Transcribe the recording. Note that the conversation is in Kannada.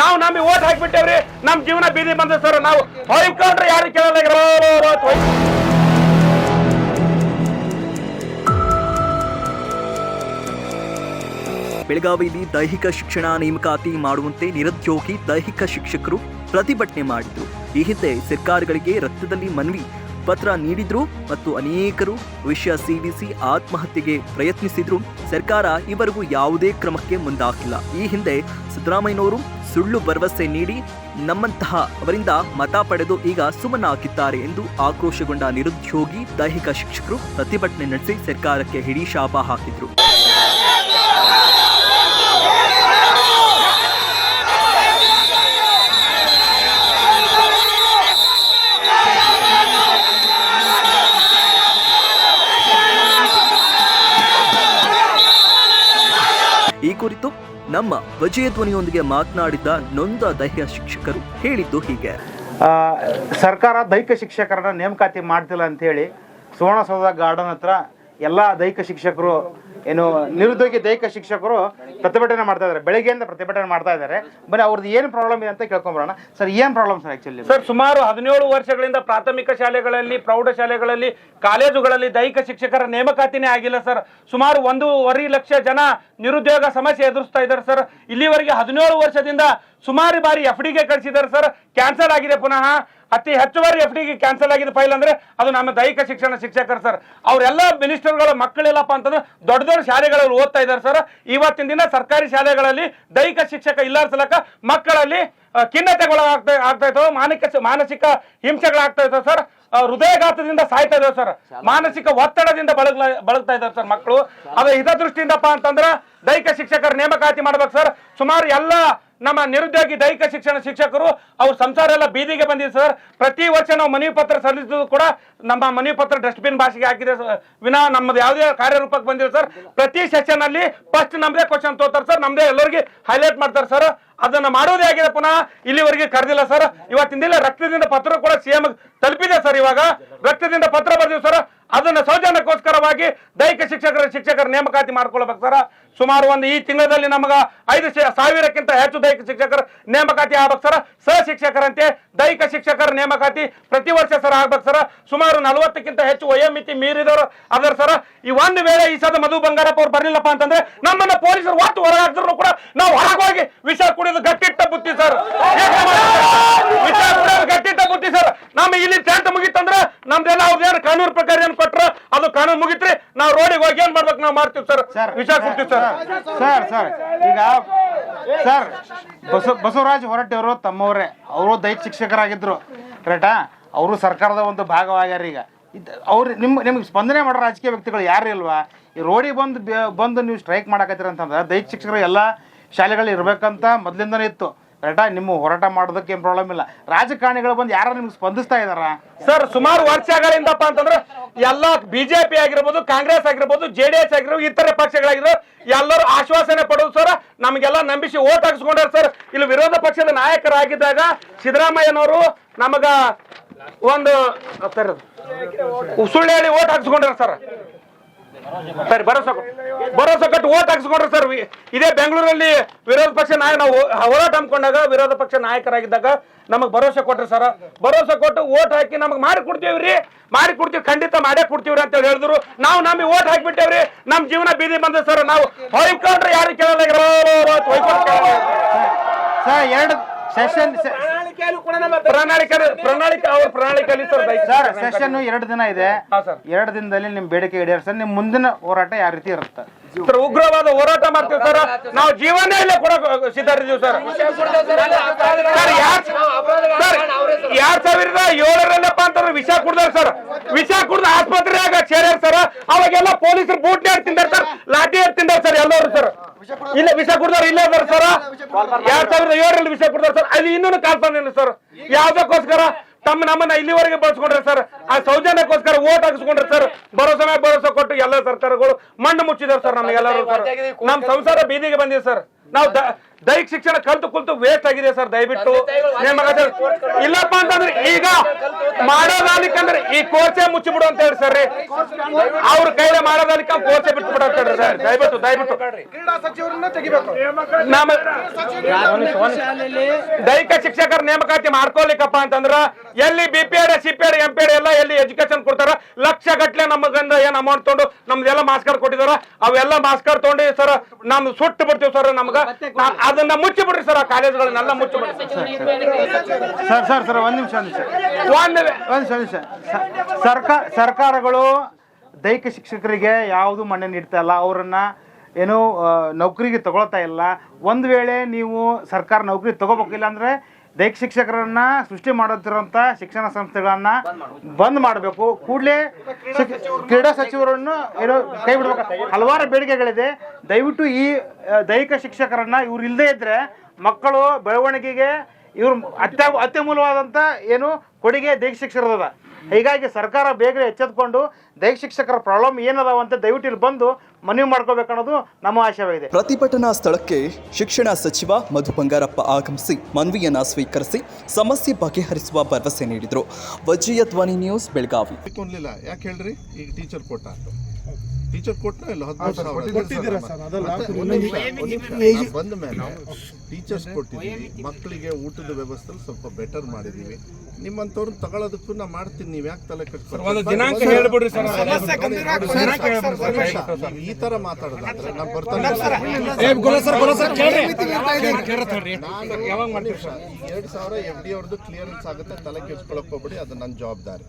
ನಾವು ನಮಗೆ ಓಟ್ ಹಾಕಿಬಿಟ್ಟೇವ್ರಿ. ನಮ್ ಜೀವನ ಬೀದಿ ಬಂದ ಸರ್. ನಾವು ಹೊಯ್ಕೊಂಡ್ರೆ ಯಾರು ಕೇಳಲ್ಲ ಬೆಳಗಾವಿಯಲ್ಲಿ ದೈಹಿಕ ಶಿಕ್ಷಣ ನೇಮಕಾತಿ ಮಾಡುವಂತೆ ನಿರುದ್ಯೋಗಿ ದೈಹಿಕ ಶಿಕ್ಷಕರು ಪ್ರತಿಭಟನೆ ಮಾಡಿದ್ರು. ಈ ಹಿಂದೆ ಸರ್ಕಾರಗಳಿಗೆ ರಕ್ತದಲ್ಲಿ ಮನವಿ ಪತ್ರ ನೀಡಿದ್ರು ಮತ್ತು ಅನೇಕರು ವಿಷಯ ಸಿಡಿಸಿ ಆತ್ಮಹತ್ಯೆಗೆ ಪ್ರಯತ್ನಿಸಿದ್ರು. ಸರ್ಕಾರ ಇವರೆಗೂ ಯಾವುದೇ ಕ್ರಮಕ್ಕೆ ಮುಂದಾಗಿಲ್ಲ. ಈ ಹಿಂದೆ ಸಿದ್ದರಾಮಯ್ಯನವರು ಸುಳ್ಳು ಭರವಸೆ ನೀಡಿ ನಮ್ಮಂತಹ ಅವರಿಂದ ಮತ ಪಡೆದು ಈಗ ಸುಮ್ಮನಾಗಿದ್ದಾರೆ ಎಂದು ಆಕ್ರೋಶಗೊಂಡ ನಿರುದ್ಯೋಗಿ, ದೈಹಿಕ ಶಿಕ್ಷಕರು ಪ್ರತಿಭಟನೆ ನಡೆಸಿ ಸರ್ಕಾರಕ್ಕೆ ಹಿಡಿ ಶಾಪ ಹಾಕಿದ್ರು. ನಮ್ಮ ವಜಯ ಧ್ವನಿಯೊಂದಿಗೆ ಮಾತನಾಡಿದ ನೊಂದ ದೈಹಿಕ ಶಿಕ್ಷಕರು ಹೇಳಿದ್ದು ಹೀಗೆ. ಸರ್ಕಾರ ದೈಹಿಕ ಶಿಕ್ಷಕರನ್ನ ನೇಮಕಾತಿ ಮಾಡ್ತಿಲ್ಲ ಅಂತ ಹೇಳಿ ಸುವರ್ಣಸೌಧ ಗಾರ್ಡನ್ ಹತ್ರ ಎಲ್ಲ ದೈಹಿಕ ಶಿಕ್ಷಕರು ಏನು ನಿರುದ್ಯೋಗಿ ದೈಹಿಕ ಶಿಕ್ಷಕರು ಪ್ರತಿಭಟನೆ ಮಾಡ್ತಾ ಇದ್ದಾರೆ, ಬೆಳಗ್ಗೆಯಿಂದ ಪ್ರತಿಭಟನೆ ಮಾಡ್ತಾ ಇದ್ದಾರೆ. ಬರೀ ಅವ್ರದ್ದು ಏನು ಪ್ರಾಬ್ಲಮ್ ಇದೆ ಅಂತ ಕೇಳ್ಕೊಂಬರೋಣ. ಸರ್, ಏನು ಪ್ರಾಬ್ಲಮ್ ಸರ್ ಆಕ್ಚುಲಿ ಸರ್, ಸುಮಾರು ಹದಿನೇಳು ವರ್ಷಗಳಿಂದ ಪ್ರಾಥಮಿಕ ಶಾಲೆಗಳಲ್ಲಿ, ಪ್ರೌಢಶಾಲೆಗಳಲ್ಲಿ, ಕಾಲೇಜುಗಳಲ್ಲಿ ದೈಹಿಕ ಶಿಕ್ಷಕರ ನೇಮಕಾತಿನೇ ಆಗಿಲ್ಲ ಸರ್. ಸುಮಾರು ಒಂದೂವರೆ ಲಕ್ಷ ಜನ ನಿರುದ್ಯೋಗ ಸಮಸ್ಯೆ ಎದುರಿಸ್ತಾ ಇದ್ದಾರೆ ಸರ್. ಇಲ್ಲಿವರೆಗೆ ಹದಿನೇಳು ವರ್ಷದಿಂದ ಸುಮಾರು ಬಾರಿ ಎಫ್ ಡಿಗೆ ಕಳಿಸಿದ್ದಾರೆ ಸರ್. ಕ್ಯಾನ್ಸಲ್ ಆಗಿದೆ ಪುನಃ. ಅತಿ ಹೆಚ್ಚುವರಿ ಎಫ್ ಡಿಗೆ ಕ್ಯಾನ್ಸಲ್ ಆಗಿದೆ ಫೈಲ್ ಅಂದ್ರೆ ಅದು ನಮ್ಮ ದೈಹಿಕ ಶಿಕ್ಷಣ ಶಿಕ್ಷಕರು ಸರ್ ಅವರೆಲ್ಲ ಮಿನಿಸ್ಟರ್ಗಳ ಮಕ್ಕಳಿಲ್ಲಪ್ಪ ಅಂತಂದ್ರೆ ದೊಡ್ಡ ದೊಡ್ಡ ಶಾಲೆಗಳಲ್ಲಿ ಓದ್ತಾ ಇದ್ದಾರೆ ಸರ್ ಇವತ್ತಿನ ದಿನ ಸರ್ಕಾರಿ ಶಾಲೆಗಳಲ್ಲಿ ದೈಹಿಕ ಶಿಕ್ಷಕ ಇಲ್ಲಾರ ಸಲಕ ಮಕ್ಕಳಲ್ಲಿ ಆ, ಖಿನ್ನತೆಗಳು ಆಗ್ತಾ ಇದ್ದಾವೆ ಮಾನಸಿಕ ಮಾನಸಿಕ ಹಿಂಸೆಗಳಾಗ್ತಾ ಇದ್ದಾವೆ ಸರ್ ಹೃದಯಘಾತದಿಂದ ಸಾಯ್ತಾ ಇದಾವೆ ಸರ್ ಮಾನಸಿಕ ಒತ್ತಡದಿಂದ ಬಳಗ್ಲ ಬಳಗ್ತಾ ಇದ್ದಾರೆ ಸರ್ ಮಕ್ಕಳು. ಅದ ಹಿತದೃಷ್ಟಿಯಿಂದಪ್ಪ ಅಂತಂದ್ರ ದೈಹಿಕ ಶಿಕ್ಷಕರ ನೇಮಕಾತಿ ಮಾಡ್ಬೇಕು ಸರ್ ಸುಮಾರು ಎಲ್ಲ ನಮ್ಮ ನಿರುದ್ಯೋಗಿ ದೈಹಿಕ ಶಿಕ್ಷಣ ಶಿಕ್ಷಕರು ಅವ್ರ ಸಂಸಾರ ಎಲ್ಲ ಬೀದಿಗೆ ಬಂದಿದೆ ಸರ್. ಪ್ರತಿ ವರ್ಷ ನಾವು ಮನವಿ ಪತ್ರ ಸಲ್ಲಿಸಿದ್ರು ಕೂಡ ನಮ್ಮ ಮನವಿ ಪತ್ರ ಡಸ್ಟ್ಬಿನ್ ಭಾಷೆಗೆ ಹಾಕಿದೆ ವಿನಾ ನಮ್ಮದು ಯಾವುದೇ ಕಾರ್ಯರೂಪಕ್ಕೆ ಬಂದಿಲ್ಲ ಸರ್. ಪ್ರತಿ ಸೆಷನ್ ಅಲ್ಲಿ ಫಸ್ಟ್ ನಮ್ದೇ ಕ್ವಶನ್ ತೋತಾರೆ ಸರ್. ನಮ್ದೇ ಎಲ್ಲರಿಗೆ ಹೈಲೈಟ್ ಮಾಡ್ತಾರೆ ಸರ್. ಅದನ್ನ ಮಾಡೋದೇ ಆಗಿದೆ ಪುನಃ ಇಲ್ಲಿವರೆಗೆ ಕರೆದಿಲ್ಲ ಸರ್. ಇವತ್ತಿನ ದಿನ ರಕ್ತದಿಂದ ಪತ್ರ ಕೂಡ ಸಿಎಂ ತಲುಪಿದೆ ಸರ್ ಇವಾಗ. ರಕ್ತದಿಂದ ಪತ್ರ ಬರೆದಿವಿ ಸರ್. ಅದನ್ನ ಸೌಜನ್ಯಕ್ಕೋಸ್ಕರವಾಗಿ ದೈಹಿಕ ಶಿಕ್ಷಕರ ಶಿಕ್ಷಕರ ನೇಮಕಾತಿ ಮಾಡ್ಕೊಳ್ಬೇಕು ಸರ್. ಸುಮಾರು ಒಂದು ಈ ತಿಂಗಳಲ್ಲಿ ನಮಗ ಐದು ಸಾವಿರಕ್ಕಿಂತ ಹೆಚ್ಚು ದೈಹಿಕ ಶಿಕ್ಷಕರ ನೇಮಕಾತಿ ಆಗ್ಬೇಕು ಸರ್. ಸಹ ಶಿಕ್ಷಕರಂತೆ ದೈಹಿಕ ಶಿಕ್ಷಕರ ನೇಮಕಾತಿ ಪ್ರತಿ ವರ್ಷ ಸರ್ ಆಗ್ಬೇಕು ಸರ್. ಸುಮಾರು ನಲವತ್ತಕ್ಕಿಂತ ಹೆಚ್ಚು ವಯೋಮಿತಿ ಮೀರಿದವರು ಅದರ ಸರ್. ಈ ಒಂದು ವೇಳೆ ಈ ಸದ ಮಧು ಬಂಗಾರಪ್ಪ ಅವ್ರು ಬರ್ಲಿಲ್ಲಪ್ಪ ಅಂತಂದ್ರೆ ನಮ್ಮನ್ನ ಪೊಲೀಸರು ಒಟ್ಟು ಹೊರಗೆ ಹಾಕಿದ್ರು ಕೂಡ ನಾವು ಹೊರಗೋಗಿ ವಿಷ ಕುಡಿದು ಗಟ್ಟಿಟ್ಟ ಬುತ್ತಿ ಸರ್. ವಿಷ ಕುಡಿಯೋದು ಗಟ್ಟಿಟ್ಟ ಬುತ್ತಿ ಸರ್. ನಮ್ಮ ಇಲ್ಲಿ ಟೆಂಟ್ ಮುಗಿತಂದ್ರೆ ನಮ್ದೆಲ್ಲ ಅವ್ರದ್ದೇನು ಕಾನೂನು ಪ್ರಕಾರ ಏನ್ ಕೊಟ್ರ ಅದು ಕಾನೂನು ಮುಗಿತ್ರಿ ನಾವು ರೋಡಿಗೆ ಹೋಗಿ ಏನ್ ಮಾಡ್ಬೇಕು ನಾವು ಮಾಡ್ತೀವಿ ಸರ್. ವಿಚಾರ ಕೊಡ್ತೀವಿ ಸರ್. ಸರ್ ಸರ್ ಈಗ ಸರ್ ಬಸವ ಬಸವರಾಜ್ ಹೊರಟಿಯವರು ತಮ್ಮವರೇ. ಅವರು ದೈಹಿಕ ಶಿಕ್ಷಕರಾಗಿದ್ರು. ಕರೆಕ್ಟಾ ಅವರು ಸರ್ಕಾರದ ಒಂದು ಭಾಗವಾಗ್ಯಾರ ಈಗ. ಅವ್ರು ನಿಮ್ಮ ನಿಮ್ಗೆ ಸ್ಪಂದನೆ ಮಾಡೋ ರಾಜಕೀಯ ವ್ಯಕ್ತಿಗಳು ಯಾರು ಇಲ್ವಾ ಈ ರೋಡಿಗೆ ಬಂದು ಬಂದು ನೀವು ಸ್ಟ್ರೈಕ್ ಮಾಡಕತ್ತೀರ ಅಂತಂದ್ರೆ ದೈಹಿಕ ಶಿಕ್ಷಕರು ಎಲ್ಲ ಶಾಲೆಗಳಲ್ಲಿ ಇರಬೇಕಂತ ಮೊದಲಿಂದನೇ ಇತ್ತು. ಕರೆಕ್ಟಾ ನಿಮ್ಮ ಹೋರಾಟ ಮಾಡೋದಕ್ಕೆ ಏನು ಪ್ರಾಬ್ಲಮ್ ಇಲ್ಲ. ರಾಜಕಾರಣಿಗಳು ಬಂದು ಯಾರು ನಿಮ್ಗೆ ಸ್ಪಂದಿಸ್ತಾ ಇದಾರ ಸರ್ ಸುಮಾರು ವರ್ಷಗಳಿಂದಪ್ಪ ಅಂತಂದ್ರೆ ಎಲ್ಲ ಬಿಜೆಪಿ ಆಗಿರ್ಬೋದು, ಕಾಂಗ್ರೆಸ್ ಆಗಿರ್ಬೋದು ಜೆ ಡಿ ಎಸ್ ಆಗಿರ್ಬೋದು, ಇತರ ಪಕ್ಷಗಳಾಗಿರೋ ಎಲ್ಲರೂ ಆಶ್ವಾಸನೆ ಪಡೋದು ಸರ್ ನಮಗೆಲ್ಲ ನಂಬಿಸಿ ಓಟ್ ಹಾಕಿಸ್ಕೊಂಡಾರ ಸರ್ ಇಲ್ಲಿ ವಿರೋಧ ಪಕ್ಷದ ನಾಯಕರಾಗಿದ್ದಾಗ ಸಿದ್ದರಾಮಯ್ಯನವರು ನಮಗ ಒಂದು ಸುಳ್ಳು ಹೇಳಿ ಓಟ್ ಹಾಕಿಸ್ಕೊಂಡ್ರ ಸರ್ ಸರಿ ಭರೋಸಾ ಭರೋಸಾ ಕೊಟ್ಟು ಓಟ್ ಹಾಕ್ಸ್ಕೊಂಡ್ರೆ ಸರ್ ಇದೇ ಬೆಂಗಳೂರಲ್ಲಿ ವಿರೋಧ ಪಕ್ಷ ನಾಯಕ ನಾವು ಹೋರಾಟ ಹಮ್ಮಿಕೊಂಡಾಗ ವಿರೋಧ ಪಕ್ಷ ನಾಯಕರಾಗಿದ್ದಾಗ ನಮಗೆ ಭರೋಸೆ ಕೊಟ್ರಿ ಸರ್. ಭರೋಸೆ ಕೊಟ್ಟು ಓಟ್ ಹಾಕಿ ನಮಗೆ ಮಾಡಿ ಕೊಡ್ತೀವ್ರಿ ಮಾಡಿ ಕೊಡ್ತೀವಿ, ಖಂಡಿತ ಮಾಡೇ ಕೊಡ್ತೀವ್ರಿ ಅಂತ ಹೇಳಿ ಹೇಳಿದ್ರು. ನಾವು ನಮಗೆ ಓಟ್ ಹಾಕಿಬಿಟ್ಟೇವ್ರಿ ನಮ್ಮ ಜೀವನ ಬೀದಿ ಬಂದ ಸರ್, ನಾವು ಹೊಯ್ಕೊಂಡ್ರೆ ಯಾರು ಕೇಳಲ್ಲ. ಸರ್, ಎರಡು ಸೆಷನ್ ಪ್ರಣಾಳಿಕೆ ಪ್ರಣಾಳಿಕೆ ಅವ್ರ ಪ್ರಣಾಳಿಕೆಯಲ್ಲಿ ಸರ್ ಸರ್ ಸೆಷನ್ ಎರಡು ದಿನ ಇದೆ. ಹಾ, ಸರ್. ಎರಡು ದಿನದಲ್ಲಿ ನಿಮ್ ಬೇಡಿಕೆ ಈಡೇರಿಸ ನಿಮ್ ಮುಂದಿನ ಹೋರಾಟ ಯಾವ ರೀತಿ ಇರುತ್ತೆ? ಸರ್ ಉಗ್ರವಾದ ಹೋರಾಟ ಮಾಡ್ತೀವಿ ಸರ್. ನಾವು ಜೀವನ ಇಲ್ಲ ಕೊಡಕ್ ಸಿದ್ಧರಿದ್ದೀವಿ ಸರ್. ಸರ್ ಯಾರ್ ಸರ್ ಎರಡ್ ಸಾವಿರದ ಏಳರಲ್ಲಪ್ಪ ಅಂತಂದ್ರೆ ವಿಷ ಕುಡ್ದಾರ ಸರ್. ವಿಷ ಕುಡ್ದ ಆಸ್ಪತ್ರೆಯಾಗ ಸೇರ್ಯಾರ ಸರ್. ಅವಾಗೆಲ್ಲ ಪೊಲೀಸರು ಬೂಟ್ ತಿಂದಾರ ಸರ್ ಲಾಠಿ ತಿಂದಾರ ಸರ್ ಎಲ್ಲರೂ ಸರ್. ಇಲ್ಲ ವಿಷ ಕುಡ್ದಾರ ಇಲ್ಲೇ ಸರ್. ಎರಡ್ ಸಾವಿರದ ಏಳರಲ್ಲಿ ವಿಷಯ ಕೊಡ್ತಾರೆ ಸರ್. ಅಲ್ಲಿ ಇನ್ನೂ ಕಾಲ್ಪಂದಿಲ್ಲ ಸರ್. ಯಾವ್ದಕ್ಕೋಸ್ಕರ ತಮ್ಮ ನಮ್ಮನ್ನ ಇಲ್ಲಿವರೆಗೆ ಬಳಸ್ಕೊಂಡ್ರೆ ಸರ್? ಆ ಸೌಜನ್ಯಕ್ಕೋಸ್ಕರ ಓಟ್ ಹಾಕಿಸ್ಕೊಂಡ್ರೆ ಸರ್? ಭರೋಸೆ ಭರೋಸೆ ಕೊಟ್ಟು ಎಲ್ಲ ಸರ್ಕಾರಗಳು ಮಣ್ಣು ಮುಚ್ಚಿದಾರೆ ಸರ್ ನಮಗೆಲ್ಲರೂ ಸರ್. ನಮ್ ಸಂಸಾರ ಬೀದಿಗೆ ಬಂದಿದೆ ಸರ್. ನಾವು ದ- ದೈಹಿಕ ಶಿಕ್ಷಣ ಕಲ್ತು ಕುಲ್ತು ವೇಸ್ಟ್ ಆಗಿದೆ ಸರ್ ದಯವಿಟ್ಟು. ನೇಮಕಾತಿ ಇಲ್ಲಪ್ಪ ಅಂತಂದ್ರೆ ಈಗ ಮಾಡೋದಾಲಿಕ್ಕಂದ್ರೆ ಈ ಕೋರ್ಸೆ ಮುಚ್ಚಿಬಿಡು ಅಂತ ಹೇಳಿ ಸರ್ ಅವ್ರ ಕೈಲೇ ಮಾಡೋದಾಲಿಕ್ಕ ಕೋರ್ಸೆ ಬಿಟ್ಟು ಬಿಡು ಅಂತ ಹೇಳಿ ಸರ್. ದಯವಿಟ್ಟು ದಯವಿಟ್ಟು. ನಮ್ಮ ದೈಹಿಕ ಶಿಕ್ಷಕರ ನೇಮಕಾತಿ ಮಾಡ್ಕೊಳ್ಲಿಕ್ಕಪ್ಪ ಅಂತಂದ್ರ ಎಲ್ಲಿ B P Ed C P Ed M P Ed ಎಲ್ಲ ಎಲ್ಲಿ ಎಜುಕೇಶನ್ ಕೊಡ್ತಾರ? ಲಕ್ಷ ಗಟ್ಲೆ ನಮಗಂದ ಏನ್ ಅಮೌಂಟ್ ತಗೊಂಡು ನಮ್ದೆಲ್ಲ ಮಾಸ್ಕರ್ ಕಾರ್ಡ್ ಕೊಟ್ಟಿದಾರ? ಅವೆಲ್ಲ ಮಾಸ್ಕರ್ ತೊಗೊಂಡಿ ತಗೊಂಡು ಸರ್ ನಮ್ ಸುಟ್ಟು ಬಿಡ್ತೀವಿ ಸರ್ ನಮ್ಗ. ಅದನ್ನ ಮುಚ್ಚಿಬಿಡ್ರಿ ಸರ್ ಆ ಕಾಲೇಜ್ಗಳನ್ನೆಲ್ಲ ಮುಚ್ಚಿಬಿಡ್ರಿ ಸರ್ ಸರ್ ಸರ್ ಒಂದ್ ನಿಮಿಷ ಒಂದ್ ನಿಮಿಷ ಒಂದ್ ನಿಮಿಷ, ಸರ್ಕಾರ ಸರ್ಕಾರಗಳು ದೈಹಿಕ ಶಿಕ್ಷಕರಿಗೆ ಯಾವುದು ಮಣ್ಣೆ ನೀಡ್ತಾ ಇಲ್ಲ ಅವರನ್ನ ಏನು ನೌಕರಿಗೆ ತಗೊಳ್ತಾ ಇಲ್ಲ ಒಂದು ವೇಳೆ ನೀವು ಸರ್ಕಾರ ನೌಕರಿ ತಗೋಬೇಕಿಲ್ಲ ಅಂದ್ರೆ ದೈಹಿಕ ಶಿಕ್ಷಕರನ್ನ ಸೃಷ್ಟಿ ಮಾಡುತ್ತಿರುವಂತ ಶಿಕ್ಷಣ ಸಂಸ್ಥೆಗಳನ್ನ ಬಂದ್ ಮಾಡಬೇಕು. ಕೂಡಲೇ ಕ್ರೀಡಾ ಸಚಿವರನ್ನು ಏನೋ ಕೈ ಬಿಡಬೇಕು ಹಲವಾರು ಬೇಡಿಕೆಗಳಿದೆ. ದಯವಿಟ್ಟು ಈ ದೈಹಿಕ ಶಿಕ್ಷಕರನ್ನ ಇವ್ರು ಇಲ್ಲದೇ ಇದ್ರೆ ಮಕ್ಕಳು ಬೆಳವಣಿಗೆಗೆ ಇವ್ರು ಅತ್ಯ ಅತ್ಯಮೂಲವಾದಂತ ಏನು ಕೊಡುಗೆ ದೈಹಿಕ ಶಿಕ್ಷಕರದ ಹೀಗಾಗಿ ಸರ್ಕಾರ ಬೇಗ ಎಚ್ಚೆತ್ಕೊಂಡು ದೈಹಿಕ ಶಿಕ್ಷಕರ ಪ್ರಾಬ್ಲಮ್ ಏನದಾವ ಅಂತ ದಯವಿಟ್ಟು ಇಲ್ಲಿ ಬಂದು ಮನವಿ ಮಾಡ್ಕೋಬೇಕನ್ನೋದು ನಮ್ಮ ಆಶಯವಾಗಿದೆ. ಪ್ರತಿಭಟನಾ ಸ್ಥಳಕ್ಕೆ ಶಿಕ್ಷಣ ಸಚಿವ ಮಧು ಬಂಗಾರಪ್ಪ ಆಗಮಿಸಿ ಮನವಿಯನ್ನ ಸ್ವೀಕರಿಸಿ ಸಮಸ್ಯೆ ಬಗೆಹರಿಸುವ ಭರವಸೆ ನೀಡಿದರು. ವಜ್ರಯ ಧ್ವನಿ ನ್ಯೂಸ್ ಬೆಳಗಾವಿ. ಯಾಕೆ ಹೇಳ್ರಿ? ಈಗ ಟೀಚರ್ ಕೊಟ್ಟ ಟೀಚರ್ ಕೊಟ್ಟನ ಇಲ್ಲ? ಹದಿನೈದು ಸಾವಿರ ಬಂದ ಮೇಲೆ ಟೀಚರ್ಸ್ ಕೊಟ್ಟಿದ್ದೀವಿ ಮಕ್ಕಳಿಗೆ ಊಟದ ವ್ಯವಸ್ಥೆ ಸ್ವಲ್ಪ ಬೆಟರ್ ಮಾಡಿದೀವಿ ನಿಮ್ಮಂತವ್ರನ್ನ ತಗೊಳ್ಳೋದಕ್ಕೂ ನಾ ಮಾಡ್ತೀನಿ ನೀವು ಯಾಕೆ ತಲೆ ಕಟ್ಕೊಂಡು ಈ ತರ ಮಾತಾಡೋದಾದ್ರೆ ನಾ ಬರ್ತಾನೆ ಎರಡು ಸಾವಿರ ಎಫ್ ಡಿ ಅವ್ರದ್ದು ಕ್ಲಿಯರೆನ್ಸ್ ಆಗುತ್ತೆ ತಲೆ ಕೆಡ್ಸ್ಕೊಳಕ್ ಹೋಗ್ಬಿಡಿ ಅದು ನನ್ನ ಜವಾಬ್ದಾರಿ.